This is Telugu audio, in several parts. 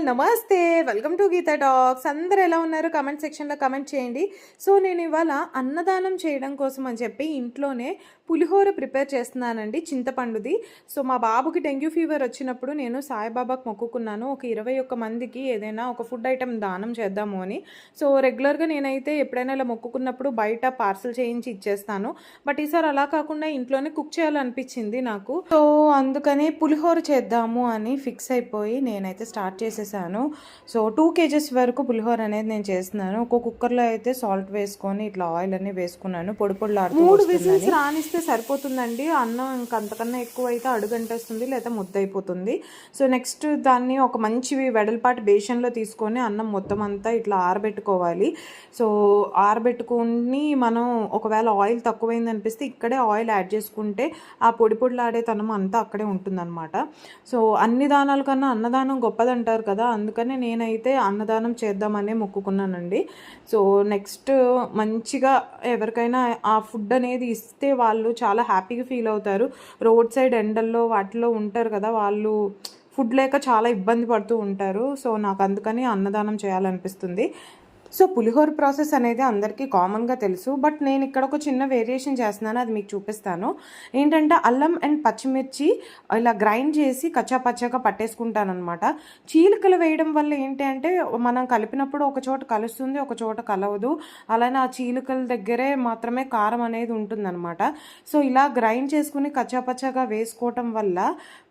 ఆల్ నమస్తే. Welcome to Geeta talks. అందరు ఎలా ఉన్నారు? కమెంట్ సెక్షన్లో కమెంట్ చేయండి. సో నేను ఇవాళ అన్నదానం చేయడం కోసం అని చెప్పి ఇంట్లోనే పులిహోర ప్రిపేర్ చేస్తున్నానండి చింతపండుది. సో మా బాబుకి డెంగ్యూ ఫీవర్ వచ్చినప్పుడు నేను సాయిబాబాకు మొక్కుకున్నాను. ఒక ఇరవై ఒక్క మందికి ఏదైనా ఒక ఫుడ్ ఐటెం దానం చేద్దాము అని. సో రెగ్యులర్గా నేనైతే ఎప్పుడైనా ఇలా మొక్కుకున్నప్పుడు బయట పార్సల్ చేయించి ఇచ్చేస్తాను. బట్ ఈసారి అలా కాకుండా ఇంట్లోనే కుక్ చేయాలనిపించింది నాకు. సో అందుకనే పులిహోర చేద్దాము అని ఫిక్స్ అయిపోయి నేనైతే స్టార్ట్ చేసేసాను సో టూ కేజెస్ వరకు పులిహోర అనేది నేను చేస్తున్నాను. ఒక కుక్కర్లో అయితే సాల్ట్ వేసుకొని ఇట్లా ఆయిల్ అన్ని వేసుకున్నాను. పొడి పొడిలాడుతూ మూడు విజిల్స్ రానిస్తే సరిపోతుందండి. అన్నం ఇంకా అంతకన్నా ఎక్కువ అయితే అడుగంటేస్తుంది లేదా ముద్ద అయిపోతుంది సో నెక్స్ట్ దాన్ని ఒక మంచి వెడల్పాటి బేషన్లో తీసుకొని అన్నం మొత్తం అంతా ఇట్లా ఆరబెట్టుకోవాలి. సో ఆరబెట్టుకుని మనం ఒకవేళ ఆయిల్ తక్కువైంది అనిపిస్తే ఇక్కడే ఆయిల్ యాడ్ చేసుకుంటే ఆ పొడి పొడిలాడేతనం అంతా అక్కడే ఉంటుందన్నమాట. సో అన్ని దానాల కన్నా అన్నదానం గొప్పదంటారు కదా అందుకనే నేనైతే అన్నదానం చేద్దామనే మొక్కుకున్నానండి. సో నెక్స్ట్ మంచిగా ఎవరికైనా ఆ ఫుడ్ అనేది ఇస్తే వాళ్ళు చాలా హ్యాపీగా ఫీల్ అవుతారు. రోడ్ సైడ్ ఎండల్లో వాటిలో ఉంటారు కదా వాళ్ళు ఫుడ్ లేక చాలా ఇబ్బంది పడుతూ ఉంటారు. సో నాకు అందుకని అన్నదానం చేయాలనిపిస్తుంది. సో పులిహోర ప్రాసెస్ అనేది అందరికీ కామన్గా తెలుసు బట్ నేను ఇక్కడ ఒక చిన్న వేరియేషన్ చేస్తున్నాను అది మీకు చూపిస్తాను. ఏంటంటే అల్లం అండ్ పచ్చిమిర్చి ఇలా గ్రైండ్ చేసి కచ్చా పచ్చగా పట్టేసుకుంటానమాట చీలికలు వేయడం వల్ల ఏంటి అంటే మనం కలిపినప్పుడు ఒక చోట కలుస్తుంది ఒక చోట కలవదు. అలానే ఆ చీలికల దగ్గరే మాత్రమే కారం అనేది ఉంటుందన్నమాట. సో ఇలా గ్రైండ్ చేసుకుని కచ్చా పచ్చగా వేసుకోవటం వల్ల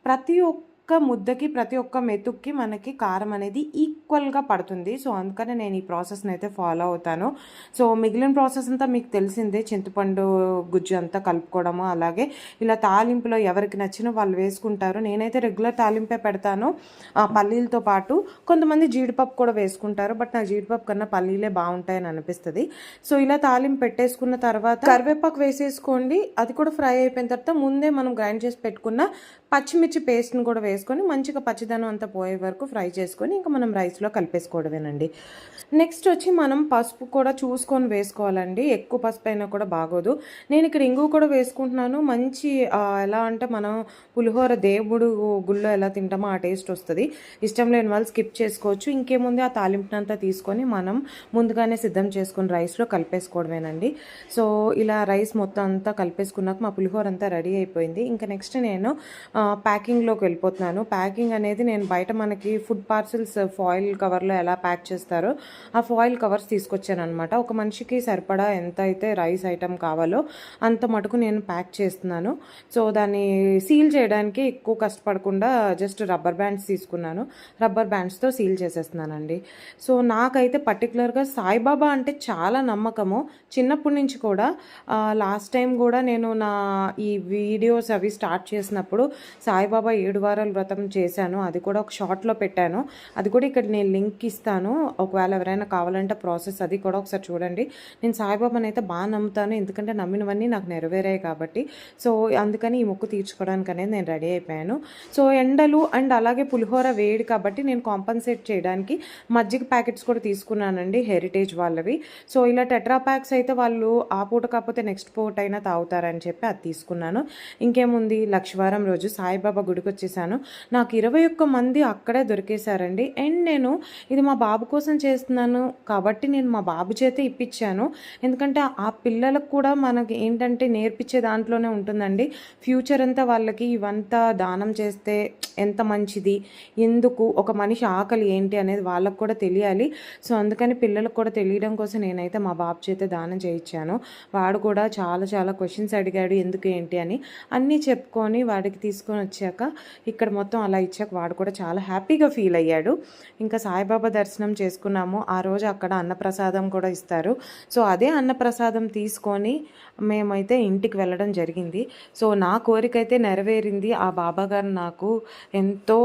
ప్రతి ఒక్క ఒక్క ముద్దకి ప్రతి ఒక్క మెతుక్కి మనకి కారం అనేది ఈక్వల్గా పడుతుంది. సో అందుకనే నేను ఈ ప్రాసెస్ని అయితే ఫాలో అవుతాను. సో మిగిలిన ప్రాసెస్ అంతా మీకు తెలిసిందే. చింతపండు గుజ్జు అంతా కలుపుకోవడము అలాగే ఇలా తాలింపులో ఎవరికి నచ్చిన వాళ్ళు వేసుకుంటారు. నేనైతే రెగ్యులర్ తాలింపే పెడతాను. పల్లీలతో పాటు కొంతమంది జీడిపప్పు కూడా వేసుకుంటారు. బట్ నాకు జీడిపప్పు కన్నా పల్లీలే బాగుంటాయని అనిపిస్తుంది. సో ఇలా తాలింపు పెట్టేసుకున్న తర్వాత కరివేపాకు వేసేసుకోండి. అది కూడా ఫ్రై అయిపోయిన తర్వాత ముందే మనం గ్రైండ్ చేసి పెట్టుకున్న పచ్చిమిర్చి పేస్ట్ని కూడా వేసుకొని మంచిగా పచ్చిదనం అంతా పోయే వరకు ఫ్రై చేసుకొని ఇంకా మనం రైస్లో కలిపేసుకోవడమేనండి. నెక్స్ట్ వచ్చి మనం పసుపు కూడా చూసుకొని వేసుకోవాలండి. ఎక్కువ పసుపు అయినా కూడా బాగోదు. నేను ఇక్కడ ఇంగు కూడా వేసుకుంటున్నాను. మంచి ఎలా అంటే మనం పులిహోర దేవుడు గుళ్ళో ఎలా తింటామో ఆ టేస్ట్ వస్తుంది. ఇష్టం లేని వాళ్ళు స్కిప్ చేసుకోవచ్చు. ఇంకేముంది? ఆ తాలింపునంతా తీసుకొని మనం ముందుగానే సిద్ధం చేసుకుని రైస్లో కలిపేసుకోవడమేనండి. సో ఇలా రైస్ మొత్తం అంతా కలిపేసుకున్నాక మా పులిహోర అంతా రెడీ అయిపోయింది. ఇంకా నెక్స్ట్ నేను ప్యాకింగ్లోకి వెళ్ళిపోతున్నాను. ప్యాకింగ్ అనేది నేను బయట మనకి ఫుడ్ పార్సిల్స్ ఫాయిల్ కవర్లో ఎలా ప్యాక్ చేస్తారో ఆ ఫాయిల్ కవర్స్ తీసుకొచ్చాను అనమాట ఒక మనిషికి సరిపడా ఎంత అయితే రైస్ ఐటెం కావాలో అంత మటుకు నేను ప్యాక్ చేస్తున్నాను. సో దాన్ని సీల్ చేయడానికి ఎక్కువ కష్టపడకుండా జస్ట్ రబ్బర్ బ్యాండ్స్ తీసుకున్నాను. రబ్బర్ బ్యాండ్స్తో సీల్ చేసేస్తున్నానండి. సో నాకైతే పర్టికులర్గా సాయిబాబా అంటే చాలా నమ్మకము. చిన్నప్పటి నుంచి కూడా లాస్ట్ టైం కూడా నేను నా ఈ వీడియోస్ అవి స్టార్ట్ చేసినప్పుడు సాయిబాబా ఏడు వారాలు వ్రతం చేశాను. అది కూడా ఒక షార్ట్లో పెట్టాను. అది కూడా ఇక్కడ నేను లింక్ ఇస్తాను. ఒకవేళ ఎవరైనా కావాలంటే ప్రాసెస్ అది కూడా ఒకసారి చూడండి. నేను సాయిబాబాని అయితే బాగా నమ్ముతాను. ఎందుకంటే నమ్మినవన్నీ నాకు నెరవేరాయి కాబట్టి. సో అందుకని ఈ మొక్కు తీర్చుకోవడానికి అనేది నేను రెడీ అయిపోయాను. సో ఎండలు అండ్ అలాగే పులిహోర వేడి కాబట్టి నేను కాంపన్సేట్ చేయడానికి మజ్జిగ ప్యాకెట్స్ కూడా తీసుకున్నానండి హెరిటేజ్ వాళ్ళవి. సో ఇలా టెట్రా ప్యాక్స్ అయితే వాళ్ళు ఆ పూట కాకపోతే నెక్స్ట్ పూట అయినా తాగుతారని చెప్పి అది తీసుకున్నాను. ఇంకేముంది? లక్షవారం రోజు సాయిబాబా గుడికి వచ్చేసాను నాకు ఇరవై ఒక్క మంది అక్కడే దొరికేశారండి. అండ్ నేను ఇది మా బాబు కోసం చేస్తున్నాను కాబట్టి నేను మా బాబు చేతే ఇప్పించాను ఎందుకంటే ఆ పిల్లలకు కూడా మనకి ఏంటంటే నేర్పించే దాంట్లోనే ఉంటుందండి. ఫ్యూచర్ అంతా వాళ్ళకి ఇవంతా దానం చేస్తే ఎంత మంచిది? ఎందుకు? ఒక మనిషి ఆకలి ఏంటి అనేది వాళ్ళకు కూడా తెలియాలి. సో అందుకని పిల్లలకు కూడా తెలియడం కోసం నేనైతే మా బాబు చేతే దానం చేయించాను వాడు కూడా చాలా చాలా క్వశ్చన్స్ అడిగాడు ఎందుకు ఏంటి అని. అన్నీ చెప్పుకొని వాడికి తీసుకొని వచ్చాక ఇక్కడ మొత్తం అలా ఇచ్చాక వాడు కూడా చాలా హ్యాపీగా ఫీల్ అయ్యాడు. ఇంకా సాయిబాబా దర్శనం చేసుకున్నాము. ఆ రోజు అక్కడ అన్నప్రసాదం కూడా ఇస్తారు. సో అదే అన్నప్రసాదం తీసుకొని మేమైతే ఇంటికి వెళ్ళడం జరిగింది. సో నా కోరిక అయితే నెరవేరింది. ఆ బాబా గారు నాకు ఎంతో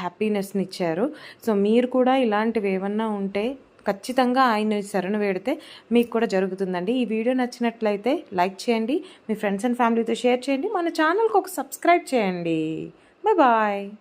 హ్యాపీనెస్ని ఇచ్చారు. సో మీరు కూడా ఇలాంటివి ఏమన్నా ఉంటే ఖచ్చితంగా ఆయన శరణు వేడితే మీకు కూడా జరుగుతుందండి. ఈ వీడియో నచ్చినట్లయితే లైక్ చేయండి. మీ ఫ్రెండ్స్ అండ్ ఫ్యామిలీతో షేర్ చేయండి. మన ఛానల్కి ఒక సబ్స్క్రైబ్ చేయండి. Bye bye.